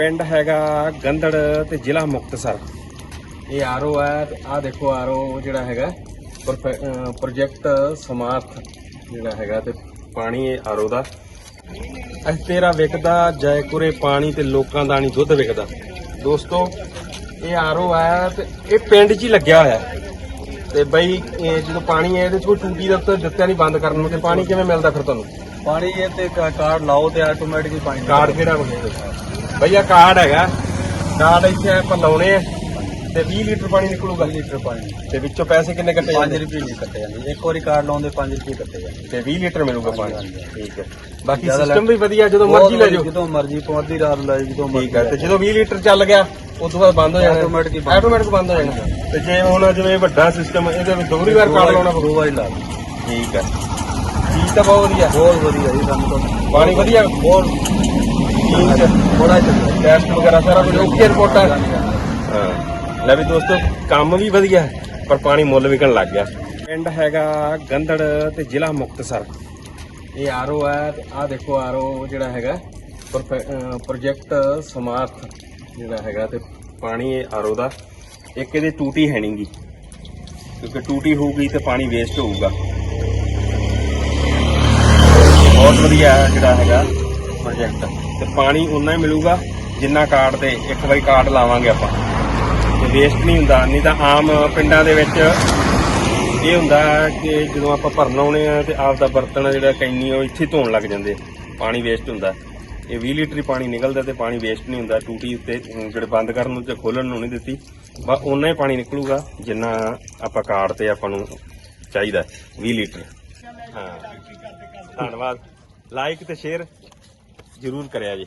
ਪਿੰਡ ਹੈਗਾ ਗੰਦੜ ਤੇ ਜ਼ਿਲ੍ਹਾ ਮੁਕਤਸਰ। ਇਹ ਆਰਓ ਹੈ ਤੇ ਆਹ ਦੇਖੋ ਆਰਓ ਜਿਹੜਾ ਹੈਗਾ ਪ੍ਰੋਜੈਕਟ ਸਮਾਰਥ ਜਿਹੜਾ ਹੈਗਾ ਤੇ ਪਾਣੀ ਇਹ ਆਰਓ ਦਾ। ਅੱਜ ਤੇਰਾ ਵਿਕਦਾ ਜੈਕੁਰੇ ਪਾਣੀ ਤੇ ਲੋਕਾਂ ਦਾ ਨਹੀਂ ਦੁੱਧ ਵਿਕਦਾ। ਦੋਸਤੋ ਇਹ ਆਰਓ ਹੈ ਤੇ ਇਹ ਪਿੰਡ 'ਚ ਹੀ ਲੱਗਿਆ ਹੋਇਆ। ਤੇ ਬਈ ਜਦੋਂ ਪਾਣੀ ਹੈ ਇਹਦੇ 'ਚ ਕੋਈ ਟੂਟੀ ਦਾ ਉੱਤੇ ਦਿੱਤਿਆ ਨਹੀਂ ਬੰਦ ਕਰਨ ਨੂੰ ਤੇ ਪਾਣੀ ਕਿਵੇਂ ਮਿਲਦਾ ਫਿਰ ਤੁਹਾਨੂੰ? ਪਾਣੀ ਇਹ ਤੇ ਕਾਰਡ ਲਾਓ ਤੇ ਆਟੋਮੈਟਿਕਲੀ ਪਾਣੀ ਕਾਰਡ ਕਿਹੜਾ ਬਣਿਆ ਭਈਆ ਕਾਰਡ ਹੈਗਾ। ਕਾਰਡ ਇੱਥੇ ਆਪਾਂ ਲਾਉਣੇ ਆ ਤੇ 20 ਲੀਟਰ ਪਾਣੀ ਨਿਕਲੂਗਾ ਲੀਟਰ ਪਾਣੀ। ਤੇ ਵਿੱਚੋਂ ਪੈਸੇ ਕਿੰਨੇ ਕੱਟੇ 5 ਜਾਂਦੇ? ਰੁਪਏ ਨਹੀਂ ਕੱਟੇ ਜਾਂਦੇ। ਇੱਕ ਵਾਰੀ ਕਾਰਡ ਲਾਉਂਦੇ 5 ਰੁਪਏ ਕੱਟੇ ਜਾਂਦੇ। ਤੇ 20 ਲੀਟਰ ਮਿਲੂਗਾ ਪਾਣੀ। ਠੀਕ ਹੈ। ਬਾਕੀ ਸਿਸਟਮ ਵੀ ਵਧੀਆ ਜਦੋਂ ਮਰਜ਼ੀ ਲੈ ਜਾਓ। ਜਦੋਂ ਮਰਜ਼ੀ ਪਹੁੰਚਦੀ ਰਾਤ ਲੈ ਜਦੋਂ ਮਰਜ਼ੀ ਠੀਕ ਹੈ ਤੇ ਜਦੋਂ 20 ਲੀਟਰ ਚੱਲ ਗਿਆ ਉਸ ਤੋਂ ਬਾਅਦ ਬੰਦ ਹੋ ਜਾਣਾ। ਆਟੋਮੈਟਿਕ ਬੰਦ। ਹੋ ਜਾਣਾ। ਤੇ ਜੇ ਹੁਣ ਜਿਵੇਂ ਵੱਡਾ ਸਿਸਟਮ ਇਹਦੇ ਵਿੱਚ ਦੋਹਰੀ ਵਾਰ ਕਾਰਡ ਲਾਉਣਾ ਦੋ ਵਾਰੀ ਲਾ। ਠੀਕ ਹੈ। ਚੀਜ਼ ਤਾਂ ਬਹੁਤ ਵਧੀਆ। ਬਹੁਤ ਵਧੀਆ ਜੀ ਸਾਨੂੰ ਤਾਂ ਪਾਣੀ ਵਧੀਆ। ਬਹੁਤ ਟੈਸਟ ਵਗੈਰਾ ਸਾਰਾ ਕੁਝ ਓਕੇ ਰਿਪੋਰਟ ਹੈ। ਹਾਂ। ਲੈ ਵੀ ਦੋਸਤੋ ਕੰਮ ਵੀ ਵਧੀਆ ਹੈ, ਪਰ ਪਾਣੀ ਮੁੱਲ ਵਿਕਣ ਲੱਗ ਗਿਆ। ਪਿੰਡ ਹੈਗਾ ਗੰਦੜ ਤੇ ਜ਼ਿਲ੍ਹਾ ਮੁਕਤਸਰ। ਇਹ ਆਰਓ ਹੈ ਤੇ ਆਹ ਦੇਖੋ ਆਰਓ ਜਿਹੜਾ ਹੈਗਾ ਪ੍ਰੋਜੈਕਟ ਸਮਾਰਥ ਜਿਹੜਾ ਹੈਗਾ ਤੇ ਪਾਣੀ ਇਹ ਆਰਓ ਦਾ। ਇੱਕ ਇਹਦੀ ਟੂਟੀ ਹੈ ਨਹੀਂਗੀ ਕਿਉਂਕਿ ਟੂਟੀ ਹੋਊਗੀ ਤੇ ਪਾਣੀ ਵੇਸਟ ਹੋਊਗਾ। ਬਹੁਤ ਵਧੀਆ ਜਿਹੜਾ ਹੈਗਾ ਪ੍ਰੋਜੈਕਟ। ਤੇ ਪਾਣੀ ਉਨਾ ਹੀ ਮਿਲੂਗਾ ਜਿੰਨਾ ਕਾਰਡ ਤੇ ਇੱਕ ਵਾਰੀ ਕਾਰਡ ਲਾਵਾਂਗੇ ਆਪਾਂ। ਤੇ ਵੇਸਟ ਨਹੀਂ ਹੁੰਦਾ, ਨਹੀਂ ਤਾਂ ਆਮ ਪਿੰਡਾਂ ਦੇ ਵਿੱਚ ਇਹ ਹੁੰਦਾ ਕਿ ਜਦੋਂ ਆਪਾਂ ਭਰਨ ਆਉਣੇ ਆ ਤੇ ਆਪ ਦਾ ਬਰਤਨ ਜਿਹੜਾ ਕੈਨੀ ਉਹ ਇੱਥੇ ਧੋਣ ਲੱਗ ਜਾਂਦੇ ਪਾਣੀ ਵੇਸਟ ਹੁੰਦਾ। ਇਹ 20 ਲੀਟਰ ਹੀ ਪਾਣੀ ਨਿਕਲਦਾ ਤੇ ਪਾਣੀ ਵੇਸਟ ਨਹੀਂ ਹੁੰਦਾ। ਟੂਟੀ ਉੱਤੇ ਜਿਹੜੇ ਬੰਦ ਕਰਨ ਨੂੰ ਤੇ ਖੋਲਣ ਨੂੰ ਨਹੀਂ ਦਿੱਤੀ। ਬਸ ਉਨਾ ਹੀ ਪਾਣੀ ਨਿਕਲੂਗਾ ਜਿੰਨਾ ਆਪਾਂ ਕਾਰਡ ਤੇ ਆਪਾਂ ਨੂੰ ਚਾਹੀਦਾ 20 ਲੀਟਰ। ਹਾਂ। ਧੰਨਵਾਦ। ਲਾਈਕ ਤੇ ਸ਼ੇਅਰ ਜ਼ਰੂਰ ਕਰਿਆ ਜੀ।